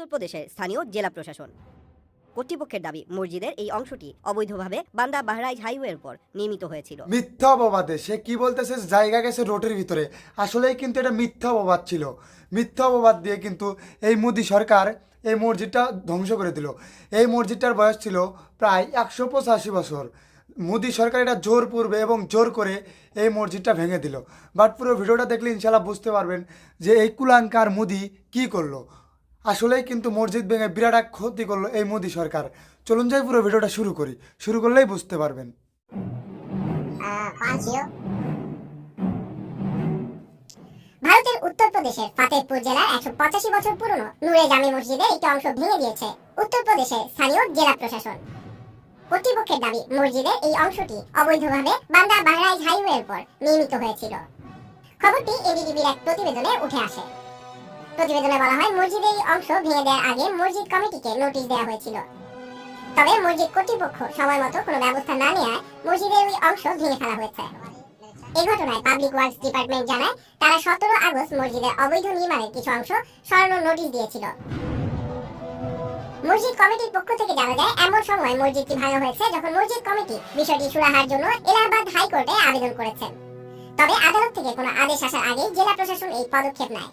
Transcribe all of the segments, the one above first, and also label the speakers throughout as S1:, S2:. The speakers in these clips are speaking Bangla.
S1: উত্তরপ্রদেশের স্থানীয় জেলা প্রশাসন। কর্তৃপক্ষের দাবি, মসজিদের এই অংশটি অবৈধভাবে বান্দা বাহরাইজ হাইওয়ের উপর নির্মিত হয়েছিল।
S2: মিথ্যা অপবাদে সে কি বলতেছে? জায়গা গেছে রোডের ভিতরে। আসলেই কিন্তু এটা মিথ্যা অপবাদ ছিল। মিথ্যা অপবাদ দিয়ে কিন্তু এই মোদী সরকার এই মসজিদটা ধ্বংস করে দিল। এই মসজিদটার বয়স ছিল প্রায় একশো পঁচাশি বছর। মোদী সরকার এটা জোর পূর্বে এবং জোর করে এই মসজিদটা ভেঙে দিল। বাট পুরো ভিডিওটা দেখলে ইনশাল্লাহ বুঝতে পারবেন যে এই কুলাঙ্কার মোদি কি করল। আসলেই কিন্তু মসজিদ ভেঙে বিরাট এক ক্ষতি করল এই মোদী সরকার। চলুন যাই পুরো ভিডিওটা শুরু করি। শুরু করলেই বুঝতে পারবেন।
S3: ভারতের উত্তরপ্রদেশের জেলার একশো পঁচাশি বছর পুরনো নূরে জামি মসজিদের একটি অংশ ভেঙে দিয়েছে উত্তরপ্রদেশের স্থানীয় জেলা প্রশাসন। কর্তৃপক্ষের দাবি, মসজিদের এই অংশটি অবৈধভাবে বান্দা বাহরাইজ হাইওয়ের উপর নির্মিত হয়েছিল। খবরটি এবিটিভির এক প্রতিবেদনে উঠে আসে। প্রতিবেদনে বলা হয় মসজিদের এই অংশ ভেঙে দেওয়ার আগে মসজিদ কমিটিকে নোটিশ দেওয়া হয়েছিল। তবে মসজিদ কর্তৃপক্ষ সময় মতো কোনো ব্যবস্থা না নেওয়ায় মসজিদের ওই অংশ ভেঙে ফেলা হয়েছে। এই ঘটনায় পাবলিক ওয়ার্কস ডিপার্টমেন্ট জানায়, তারা সতেরো আগস্ট মসজিদের অবৈধ নির্মাণের কিছু অংশ সরানোর নোটিশ দিয়েছিল। মসজিদ কমিটির পক্ষ থেকে জানা যায়, এমন সময় মসজিদটি ভাঙা হয়েছে যখন মসজিদ কমিটি বিষয়টি সুরাহার জন্য এলাহাবাদ হাইকোর্টে আবেদন করেছেন তবে আদালত থেকে কোনো আদেশ আসার আগেই জেলা প্রশাসন এই পদক্ষেপ নেয়।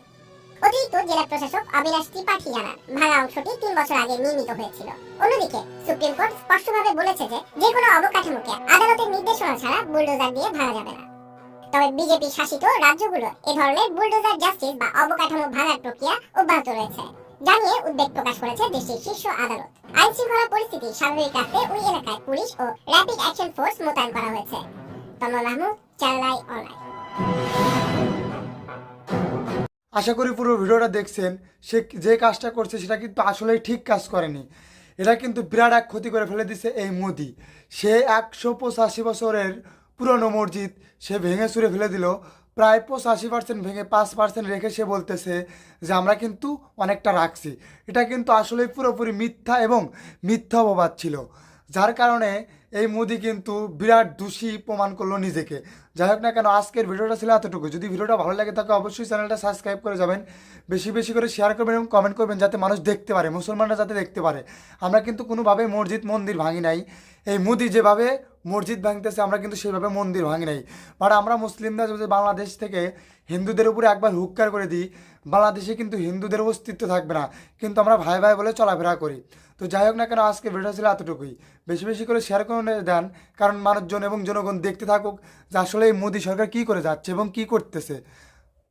S3: অতিরিক্ত জেলা প্রশাসক অবিনাশ ত্রিপাঠী জানান, ভাঙা অংশটি তিন বছর আগে নির্মিত হয়েছিল। অন্যদিকে, সুপ্রিম কোর্ট স্পষ্টভাবে বলেছে যে যে কোনো অবকাঠামোকে আদালতের নির্দেশনা ছাড়া বুলডোজার দিয়ে ভাঙা যাবে না। তবে বিজেপি শাসিত রাজ্যগুলো এ ধরনের বুলডোজার জাস্টিস বা অবকাঠামো ভাঙার প্রক্রিয়া অব্যাহত রয়েছে, জানিয়ে উদ্বেগ প্রকাশ করেছে দেশটির শীর্ষ আদালত। আইন শৃঙ্খলা পরিস্থিতি স্বাভাবিক রাখতে ওই এলাকায় পুলিশ ও র্যাপিড অ্যাকশন ফোর্স মোতায়েন করা হয়েছে। তমা মাহমুদ, চ্যানেল অনলাইন।
S2: আশা করি পুরো ভিডিওটা দেখছেন। সে যে কাজটা করছে, সেটা কিন্তু আসলেই ঠিক কাজ করেনি। এটা কিন্তু বিরাট এক ক্ষতি করে ফেলে দিছে এই মোদি। সে একশো পঁচাশি বছরের পুরনো মসজিদ সে ভেঙে চুরে ফেলে দিল। প্রায় পঁচাশি পার্সেন্ট ভেঙে পাঁচ পার্সেন্ট রেখে সে বলতেছে যে, আমরা কিন্তু অনেকটা রাখছি। এটা কিন্তু আসলেই পুরোপুরি মিথ্যা এবং মিথ্যা অপবাদ ছিল। যার কারণে এই মোদি কিন্তু বিরাট দোষী প্রমাণ করল নিজেকে। যাই হোক না কেন, আজকের ভিডিওটা ছিল এতটুকু। যদি ভিডিওটা ভালো লাগে তাকে অবশ্যই চ্যানেলটা সাবস্ক্রাইব করে যাবেন। বেশি বেশি করে শেয়ার করবেন এবং কমেন্ট করবেন যাতে মানুষ দেখতে পারে, মুসলমানরা যাতে দেখতে পারে। আমরা কিন্তু কোনোভাবে মসজিদ, মন্দির ভাঙি নাই। এই মোদি যেভাবে মসজিদ ভাঙতেছে, আমরা কিন্তু সেভাবে মন্দির ভাঙি নাই। বাট আমরা মুসলিমরা যদি বাংলাদেশ থেকে হিন্দুদের উপরে একবার হুক্কার করে দিই, বাংলাদেশে কিন্তু হিন্দুদের অস্তিত্ব থাকবে না। কিন্তু আমরা ভাই ভাই বলে চলাফেরা করি। তো যাই হোক না কেন, আজকে ভিডিও ছিল এতটুকুই। বেশি বেশি করে শেয়ার করে দেন, কারণ মানুষজন এবং জনগণ দেখতে থাকুক যে আসলে এই মোদী সরকার কী করে যাচ্ছে এবং কী করতেছে।